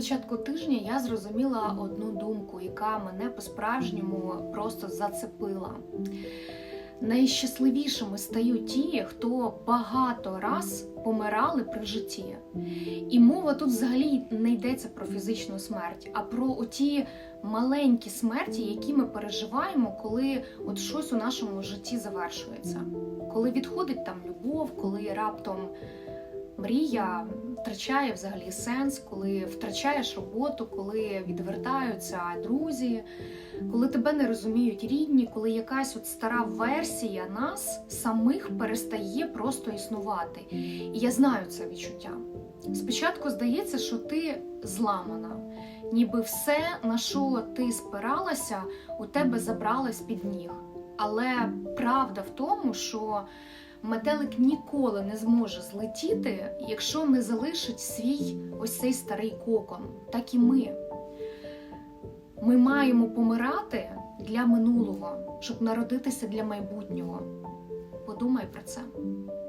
початку тижня я зрозуміла одну думку, яка мене по-справжньому просто зацепила. Найщасливішими стають ті, хто багато раз помирали при житті. І мова тут взагалі не йдеться про фізичну смерть, а про оті маленькі смерті, які ми переживаємо, коли от щось у нашому житті завершується. Коли відходить там любов, коли раптом мрія втрачає взагалі сенс, коли втрачаєш роботу, коли відвертаються друзі, коли тебе не розуміють рідні, коли якась от стара версія нас самих перестає просто існувати. І я знаю це відчуття. Спочатку здається, що ти зламана, ніби все, на що ти спиралася, у тебе забрали з-під ніг. Але правда в тому, що метелик ніколи не зможе злетіти, якщо не залишить свій ось цей старий кокон, так і ми. Ми маємо помирати для минулого, щоб народитися для майбутнього. Подумай про це.